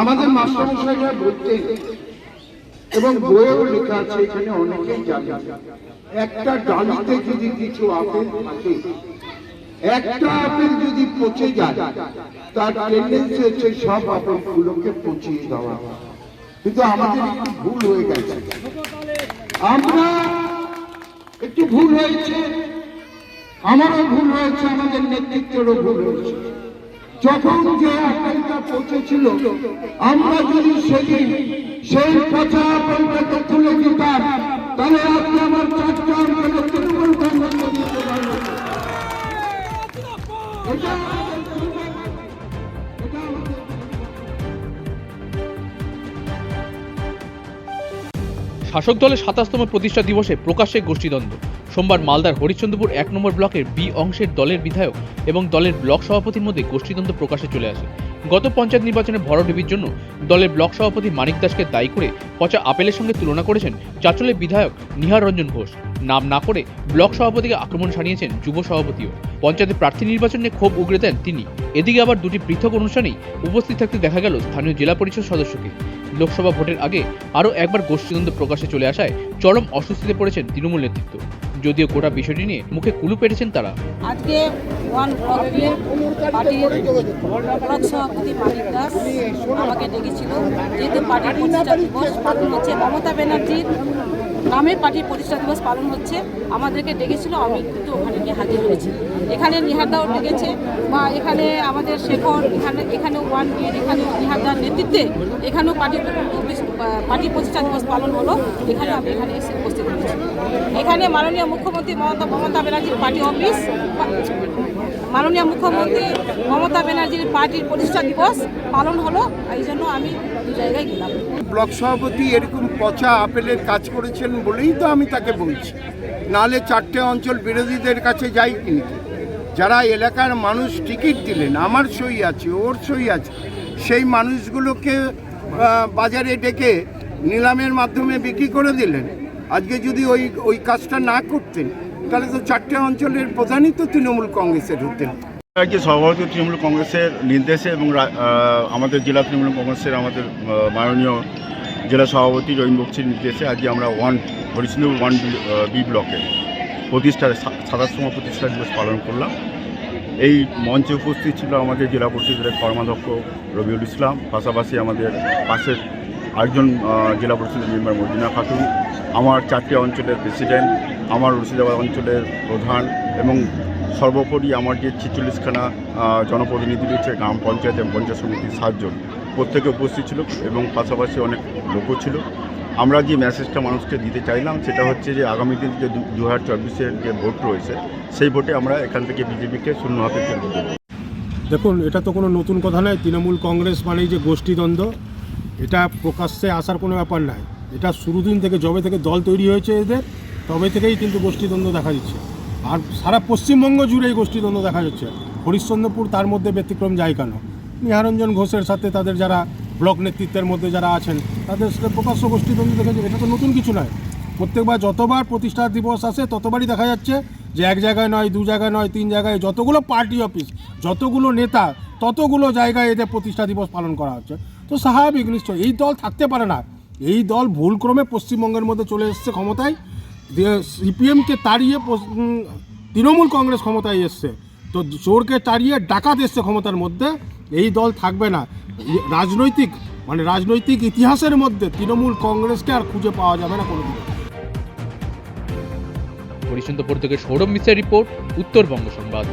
আমাদের মাস্টারমশাইরা বলতেন এবং বইয়েও লেখা আছে, এখানে অনেকেই জানে। একটা ডালিতে যদি কিছু আপেল থাকে, একটা আপেল যদি পচে যায়, তার টেন্ডেন্সি হচ্ছে সব আপেলগুলোকে পচিয়ে দেওয়া। কিন্তু আমাদের একটু ভুল হয়ে গেছে। আমরা একটু ভুল হয়েছে। আমারও ভুল হয়েছে, আমাদের নেতৃত্বেরও ভুল হয়েছে। যখন যে আপেলটা পচেছিল আমরা যদি সেদিন সেই পচা আপেলটাকে তুলে দিতাম, তাহলে আপনি আমার চারটা শাসক দলের সাতাশতম প্রতিষ্ঠা দিবসে প্রকাশ্যে গোষ্ঠীদ্বন্দ্ব। সোমবার মালদার হরিশ্চন্দ্রপুর এক নম্বর ব্লকের বি অংশের দলের বিধায়ক এবং দলের ব্লক সভাপতির মধ্যে গোষ্ঠীদ্বন্দ্ব প্রকাশে চলে আসে। গত পঞ্চায়েত নির্বাচনে ভরডেবির জন্য দলের ব্লক সভাপতি মানিক দাসকে দায়ী করে পচা আপেলের সঙ্গে তুলনা করেছেন চাচলের বিধায়ক নিহার রঞ্জন ঘোষ। নাম না করে ব্লক সভাপতিকে আক্রমণ সানিয়েছেন যুব সভাপতিও। পঞ্চায়েতের প্রার্থী নির্বাচন নিয়ে ক্ষোভ উগড়ে দেন তিনি। এদিকে আবার দুটি পৃথক অনুষ্ঠানেই উপস্থিত থাকতে দেখা গেল স্থানীয় জেলা পরিষদ সদস্যকে। লোকসভা ভোটের আগে আরও একবার গোষ্ঠীদ্বন্দ্ব প্রকাশে চলে আসায় চরম অস্বস্তিতে পড়েছেন তৃণমূল নেতৃত্ব। যদিও গোটা বিষয়টি নিয়ে মুখে কুলু পেটেছেন তারা। আজকে আমাকে ডেকেছিল। যেহেতু পার্টির মমতা ব্যানার্জির নামে পার্টির প্রতিষ্ঠা দিবস পালন হচ্ছে। আমাদেরকে ডেকেছিল, আমি কিন্তু ওখানে গিয়ে হাজির হয়েছি। এখানে নিহারদাও ডেকেছে। বা এখানে আমাদের শেখর, এখানে এখানে ওয়ান বিয়ের এখানে নিহারদার নেতৃত্বে এখানেও পার্টি পার্টি প্রতিষ্ঠা দিবস পালন হলো। এখানে আমি এখানে এসে উপস্থিত হয়েছি। এখানে মাননীয় মুখ্যমন্ত্রী মমতা মমতা ব্যানার্জির পার্টি অফিস। মাননীয় মুখ্যমন্ত্রী মমতা ব্যানার্জির পার্টির প্রতিষ্ঠা দিবস পালন হলো, এই জন্য আমি দু জায়গায় গেলাম। ব্লক সভাপতি এরকম পচা আপেলের কাজ করেছেন বলেই তো আমি তাকে বলছি। নালে চারটে অঞ্চল বিরোধীদের কাছে যাই কিন্তু। যারা এলাকার মানুষ টিকিট দিলেন, আমার সই আছে, ওর সই আছে, সেই মানুষগুলোকে বাজারে ডেকে নিলামের মাধ্যমে বিক্রি করে দিলেন। আজকে যদি ওই ওই কাজটা না করতেন তাহলে তো চারটে অঞ্চলের প্রধানই তো তৃণমূল কংগ্রেসের হতেন আজকে সভাপতি তৃণমূল কংগ্রেসের নির্দেশে এবং আমাদের জেলা তৃণমূল কংগ্রেসের আমাদের মাননীয় জেলা সভাপতি রবীন বক্সির নির্দেশে আজকে আমরা ওয়ান, হরিশ্চন্দ্র ওয়ান বি- ব্লকে প্রতিষ্ঠার সাতাশতম প্রতিষ্ঠা দিবস পালন করলাম। এই মঞ্চে উপস্থিত ছিল আমাদের জেলা পরিষদের কর্মাধ্যক্ষ রবিউল ইসলাম, পাশাপাশি আমাদের পাশের আরেকজন জেলা পরিষদের মেম্বার মদিনা খাতুন, আমার চারটি অঞ্চলের প্রেসিডেন্ট, আমার মুর্শিদাবাদ অঞ্চলের প্রধান এবং সর্বোপরি আমার যে ছিচল্লিশখানা জনপ্রতিনিধি রয়েছে, গ্রাম পঞ্চায়েত এবং পঞ্চায়েত সমিতির সাতজন, প্রত্যেকে উপস্থিত ছিল এবং পাশাপাশি অনেক লোকও ছিল। আমরা যে মেসেজটা মানুষকে দিতে চাইলাম, সেটা হচ্ছে যে আগামী দিন যে দু হাজার চব্বিশের যে ভোট রয়েছে, সেই ভোটে আমরা এখান থেকে বিজেপিকে শূন্য হাতে দেখুন, এটা তো কোনো নতুন কথা নয়। তৃণমূল কংগ্রেস মানেই যে গোষ্ঠীদ্বন্দ্ব। এটা প্রকাশ্যে আসার কোনো ব্যাপার নাই। এটা শুরু দিন থেকে যবে থেকে দল তৈরি হয়েছে এদের, তবে থেকেই কিন্তু গোষ্ঠীদ্বন্দ্ব দেখা দিচ্ছে। আর সারা পশ্চিমবঙ্গ জুড়ে এই গোষ্ঠীদ্বন্দ্ব দেখা যাচ্ছে। হরিশ্চন্দ্রপুর তার মধ্যে ব্যতিক্রম যায় কেন? নিহারঞ্জন ঘোষের সাথে তাদের যারা ব্লক নেতৃত্বের মধ্যে যারা আছেন, তাদের সাথে প্রকাশ্য গোষ্ঠীদ্বন্দ্ব দেখা যাচ্ছে এটা তো নতুন কিছু নয়। প্রত্যেকবার যতবার প্রতিষ্ঠা দিবস আসে, ততবারই দেখা যাচ্ছে যে এক জায়গায় নয়, দু জায়গায় নয়, তিন জায়গায় যতগুলো পার্টি অফিস, যতগুলো নেতা, ততগুলো জায়গায় এদের প্রতিষ্ঠা দিবস পালন করা হচ্ছে। তো স্বাভাবিক নিশ্চয় এই দল থাকতে পারে না। এই দল ভুলক্রমে পশ্চিমবঙ্গের মধ্যে চলে এসছে ক্ষমতায়। সিপিএমকে তাড়িয়ে তৃণমূল কংগ্রেস ক্ষমতায় এসছে। তো চোরকে তাড়িয়ে ডাকাত এসছে ক্ষমতার মধ্যে। এই দল থাকবে না। রাজনৈতিক মানে রাজনৈতিক ইতিহাসের মধ্যে তৃণমূল কংগ্রেসকে আর খুঁজে পাওয়া যাবে না কোনোদিন হরিশ্চন্দ্রপুর থেকে সৌরভ মিশ্রের রিপোর্ট, উত্তরবঙ্গ সংবাদ।